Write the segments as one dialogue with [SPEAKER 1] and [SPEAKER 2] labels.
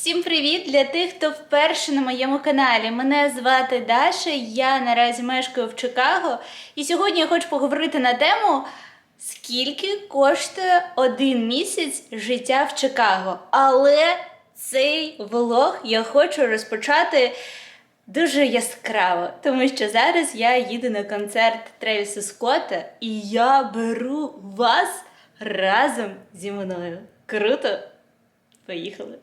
[SPEAKER 1] Всім привіт для тих, хто вперше на моєму каналі. Мене звати Даша, я наразі мешкаю в Чикаго. І сьогодні я хочу поговорити на тему, скільки коштує один місяць життя в Чикаго. Але цей влог я хочу розпочати дуже яскраво, тому що зараз я їду на концерт Тревіса Скотта, і я беру вас разом зі мною. Круто! Поїхали!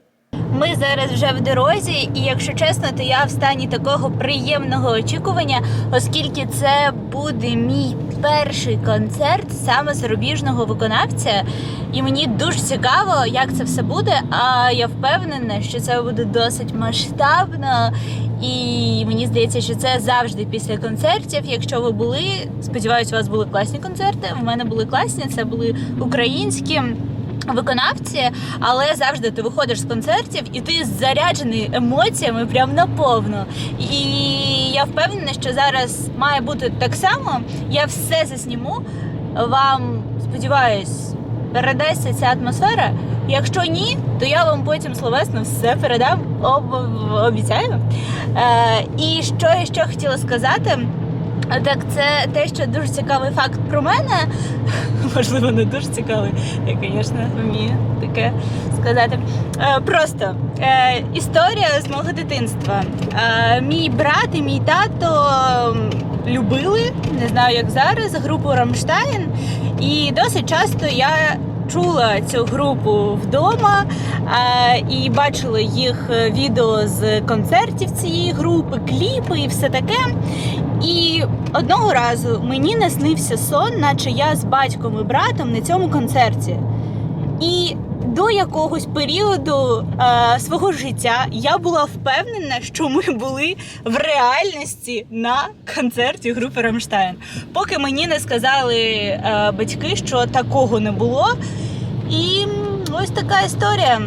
[SPEAKER 1] Ми зараз вже в дорозі, і якщо чесно, то я в стані такого приємного очікування, оскільки це буде мій перший концерт саме зарубіжного виконавця. І мені дуже цікаво, як це все буде. А я впевнена, що це буде досить масштабно. І мені здається, що це завжди після концертів. Якщо ви були, сподіваюся, у вас були класні концерти. У мене були класні, це були українські виконавці, але завжди ти виходиш з концертів і ти заряджений емоціями прям наповну. І я впевнена, що зараз має бути так само. Я все засніму. Вам сподіваюсь, передасться ця атмосфера. Якщо ні, то я вам потім словесно все передам, об- обіцяю. Е, і що я ще хотіла сказати. Так, це те, що дуже цікавий факт про мене. Можливо, не дуже цікавий. Я, звісно, вмію таке сказати. Е, просто е, історія з мого дитинства. Е, мій брат і мій тато любили, не знаю як зараз, групу Рамштайн. І досить часто я чула цю групу вдома е, і бачила їх відео з концертів цієї групи, кліпи і все таке. І одного разу мені наснився сон, наче я з батьком і братом на цьому концерті. І до якогось періоду е, свого життя я була впевнена, що ми були в реальності на концерті групи Рамштайн. Поки мені не сказали е, батьки, що такого не було. І ось така історія.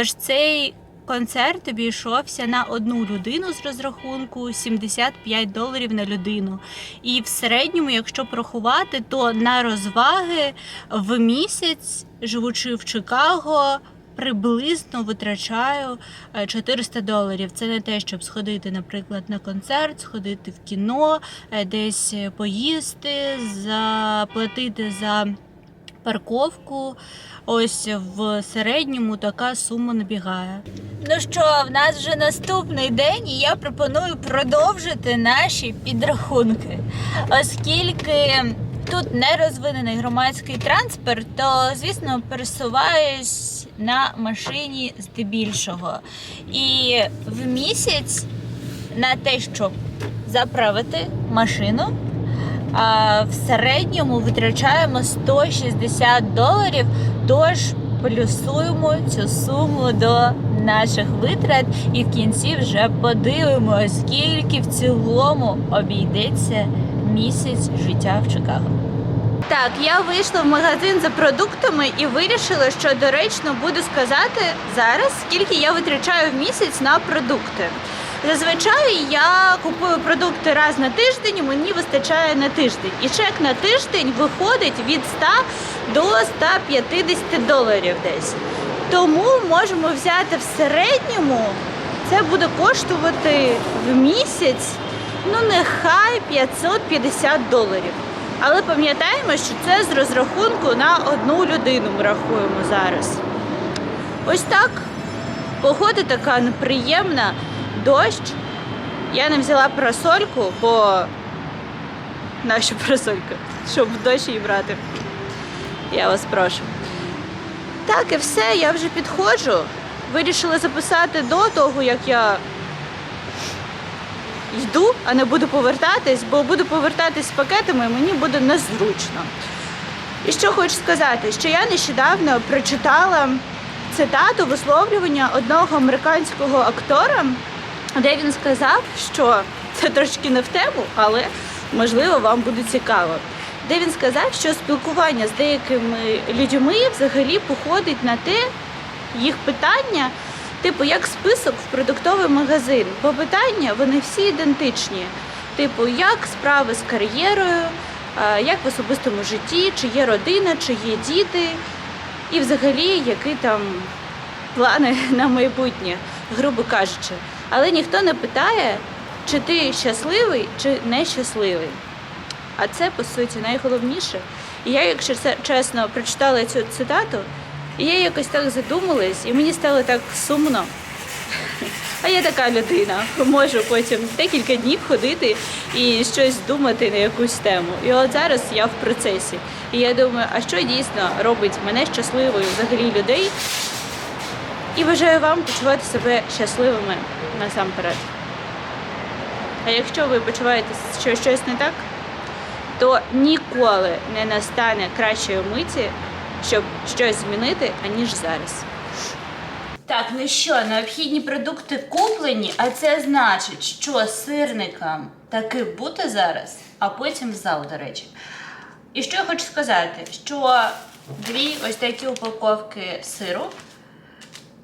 [SPEAKER 1] Тож цей концерт обійшовся на одну людину з розрахунку 75 доларів на людину. І в середньому, якщо порахувати, то на розваги в місяць, живучи в Чикаго. Приблизно витрачаю е, 400 доларів. Це не те, щоб сходити, наприклад, на концерт, сходити в кіно, е, десь поїсти, заплатити за парковку. Ось в середньому така сума набігає. Ну що, в нас вже наступний день, і я пропоную продовжити наші підрахунки. Оскільки тут не розвинений громадський транспорт, то звісно пересуваюсь на машині здебільшого. І в місяць на те, щоб заправити машину, в середньому витрачаємо 160 доларів, тож плюсуємо цю суму до наших витрат і в кінці вже подивимося, скільки в цілому обійдеться місяць життя в Чикаго. Так, я вийшла в магазин за продуктами і вирішила, що доречно буде сказати зараз, скільки я витрачаю в місяць на продукти. Зазвичай я купую продукти раз на тиждень, мені вистачає на тиждень. І чек на тиждень виходить від 100 до 150 доларів десь. Тому можемо взяти в середньому, це буде коштувати в місяць, ну нехай 550 доларів. Але пам'ятаємо, що це з розрахунку на одну людину ми рахуємо зараз. Ось так. Погода така неприємна, дощ. Я не взяла парасольку, бо наша парасолька, щоб дощ її брати. Я вас прошу. Так, і все, я вже підходжу. Вирішила записати до того, як я йду, а не буду повертатись, бо буду повертатись з пакетами, і мені буде незручно. І що хочу сказати, що я нещодавно прочитала цитату висловлювання одного американського актора, де він сказав, що це трошки не в тему, але можливо вам буде цікаво. Де він сказав, що спілкування з деякими людьми взагалі походить на те, їх питання, типу, як список в продуктовий магазин. Бо питання вони всі ідентичні. Типу, як справи з кар'єрою, як в особистому житті, чи є родина, чи є діти, і взагалі які там плани на майбутнє, грубо кажучи. Але ніхто не питає, чи ти щасливий, чи нещасливий. А це по суті найголовніше. І я, якщо чесно, прочитала цю цитату, і я якось так задумалась, і мені стало так сумно. А я така людина, можу потім декілька днів ходити і щось думати на якусь тему. І от зараз я в процесі. І я думаю, а що дійсно робить мене щасливою взагалі людей? І бажаю вам почувати себе щасливими насамперед. А якщо ви почуваєте, що щось не так, то ніколи не настане кращої миті, щоб щось змінити, аніж зараз. Так, ну що, необхідні продукти куплені, а це значить, що сирникам таки бути зараз, а потім в зал, до речі. І що я хочу сказати, що дві ось такі упаковки сиру,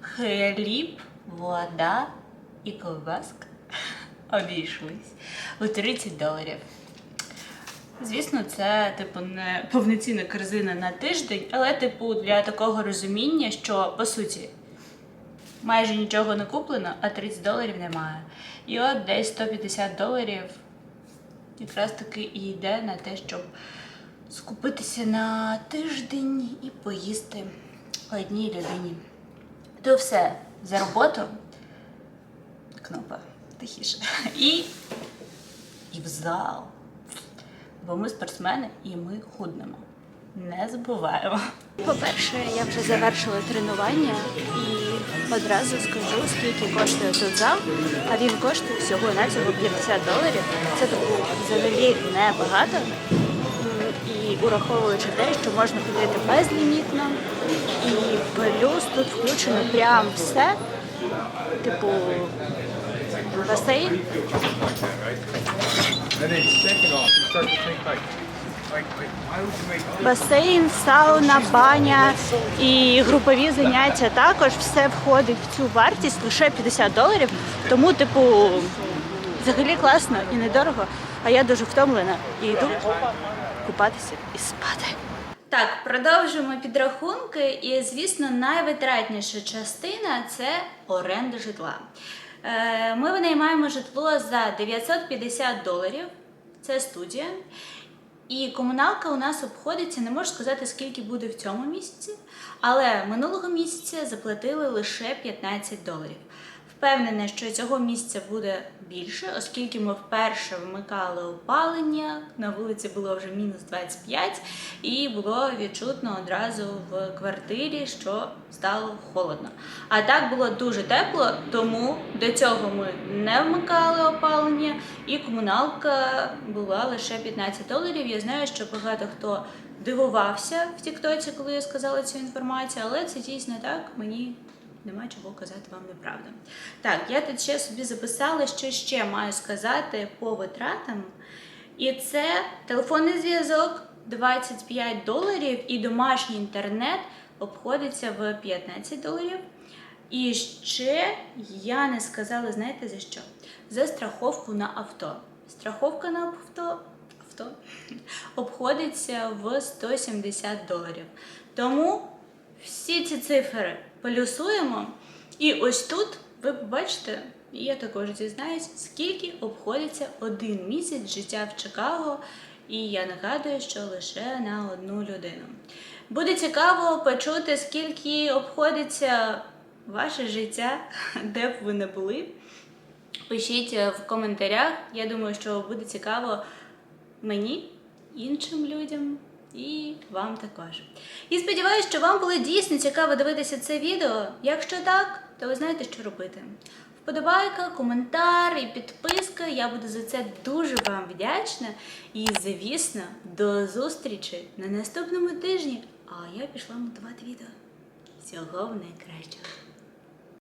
[SPEAKER 1] хліб, вода і ковбаска обійшлись у 30 доларів. Звісно, це типу не повноцінна корзина на тиждень, але типу для такого розуміння, що по суті майже нічого не куплено, а 30 доларів немає. І от десь 150 доларів якраз таки і йде на те, щоб скупитися на тиждень і поїсти одній людині. То все за роботу. Кнопа тихіше. І, і в зал. Бо ми спортсмени і ми худнемо. Не забуваємо. По-перше, я вже завершила тренування і одразу скажу, скільки коштує тут зал. А він коштує всього на всього 50 доларів. Це типу взагалі небагато. І ураховуючи те, що можна ходити безлімітно, і плюс тут включено прям все. Типу басейн, басейн, сауна, баня і групові заняття також все входить в цю вартість лише 50 доларів. Тому, типу, взагалі класно і недорого. А я дуже втомлена і йду купатися і спати. Так, продовжуємо підрахунки, і звісно, найвитратніша частина це оренда житла. Е, Ми винаймаємо житло за 950 доларів. Це студія. І комуналка у нас обходиться, не можу сказати, скільки буде в цьому місяці, але минулого місяця заплатили лише 15 доларів. Впевнена, що цього місяця буде більше, оскільки ми вперше вмикали опалення, на вулиці було вже мінус 25, і було відчутно одразу в квартирі, що стало холодно. А так було дуже тепло, тому до цього ми не вмикали опалення, і комуналка була лише 15 доларів. Я знаю, що багато хто дивувався в Тіктоці, коли я сказала цю інформацію, але це дійсно так. Мені нема чого казати вам неправду. Так, я тут ще собі записала, що ще маю сказати по витратам. І це телефонний зв'язок 25 доларів і домашній інтернет обходиться в 15 доларів. І ще я не сказала, знаєте за що? За страховку на авто. Страховка на авто, авто обходиться в 170 доларів. Тому всі ці цифри плюсуємо. І ось тут ви побачите, і я також дізнаюсь, скільки обходиться один місяць життя в Чикаго. І я нагадую, що лише на одну людину. Буде цікаво почути, скільки обходиться ваше життя, де б ви не були. Пишіть е, в коментарях. Я думаю, що буде цікаво мені, іншим людям І вам також. І сподіваюся, що вам було дійсно цікаво дивитися це відео. Якщо так, то ви знаєте, що робити. Вподобайка, коментар і підписка. Я буду за це дуже вам вдячна. І, звісно, до зустрічі на наступному тижні. А я пішла монтувати відео. Всього вам найкращого.